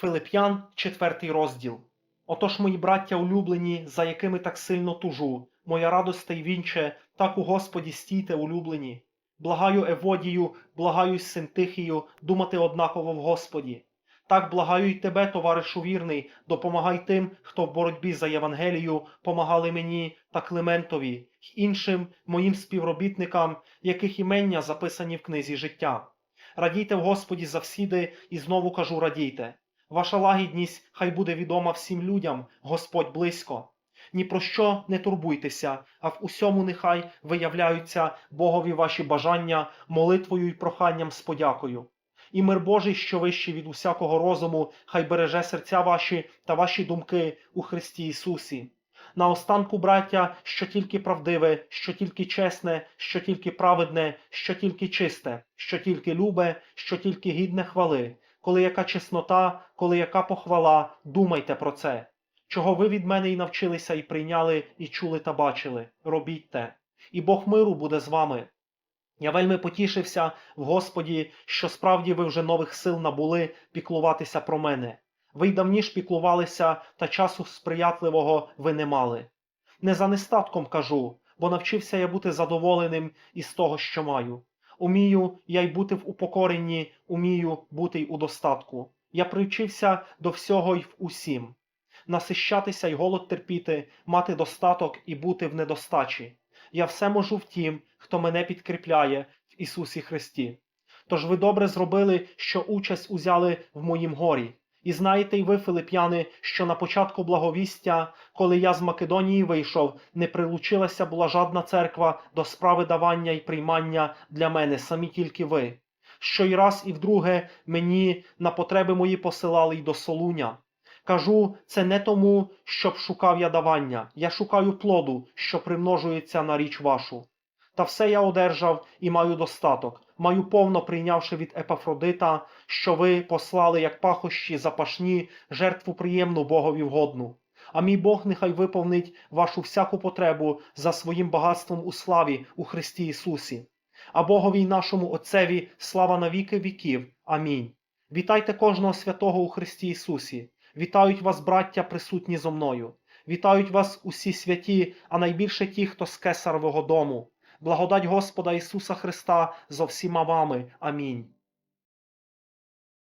Филип'ян, четвертий розділ. Отож, мої браття улюблені, за якими так сильно тужу, моя радосте й вінче, так у Господі стійте улюблені. Благаю Еводію, благаю Синтихію, думати однаково в Господі. Так благаю й тебе, товаришу вірний, допомагай тим, хто в боротьбі за Євангелію помагали мені та Климентові, й іншим моїм співробітникам, яких імення записані в книзі життя. Радійте в Господі завсіди, і знову кажу радійте. Ваша лагідність хай буде відома всім людям, Господь близько. Ні про що не турбуйтеся, а в усьому нехай виявляються Богові ваші бажання молитвою і проханням з подякою. І мир Божий, що вищий від усякого розуму, хай береже серця ваші та ваші думки у Христі Ісусі. Наостанку, браття, що тільки правдиве, що тільки чесне, що тільки праведне, що тільки чисте, що тільки любе, що тільки гідне хвали, коли яка чеснота, коли яка похвала, думайте про це. Чого ви від мене і навчилися, і прийняли, і чули та бачили, робіть те. І Бог миру буде з вами. Я вельми потішився в Господі, що справді ви вже нових сил набули піклуватися про мене. Ви й давніш піклувалися, та часу сприятливого ви не мали. Не за нестатком кажу, бо навчився я бути задоволеним із того, що маю. Умію я й бути в упокоренні, умію бути й у достатку. Я привчився до всього й в усім. Насищатися й голод терпіти, мати достаток і бути в недостачі. Я все можу в тім, хто мене підкріпляє в Ісусі Христі. Тож ви добре зробили, що участь узяли в моїм горі. І знаєте й ви, филип'яни, що на початку благовістя, коли я з Македонії вийшов, не прилучилася була жадна церква до справи давання й приймання для мене, самі тільки ви. Що й раз і вдруге мені на потреби мої посилали й до Солуня. Кажу, це не тому, щоб шукав я давання, я шукаю плоду, що примножується на річ вашу. Та все я одержав і маю достаток, маю повно прийнявши від Епафродита, що ви послали як пахощі запашні, жертву приємну Богові вгодну. А мій Бог нехай виповнить вашу всяку потребу за своїм багатством у славі у Христі Ісусі. А Богові й нашому Отцеві слава на віки віків. Амінь. Вітайте кожного святого у Христі Ісусі. Вітають вас, браття, присутні зо мною. Вітають вас усі святі, а найбільше ті, хто з кесарового дому. Благодать Господа Ісуса Христа зо всіма вами. Амінь.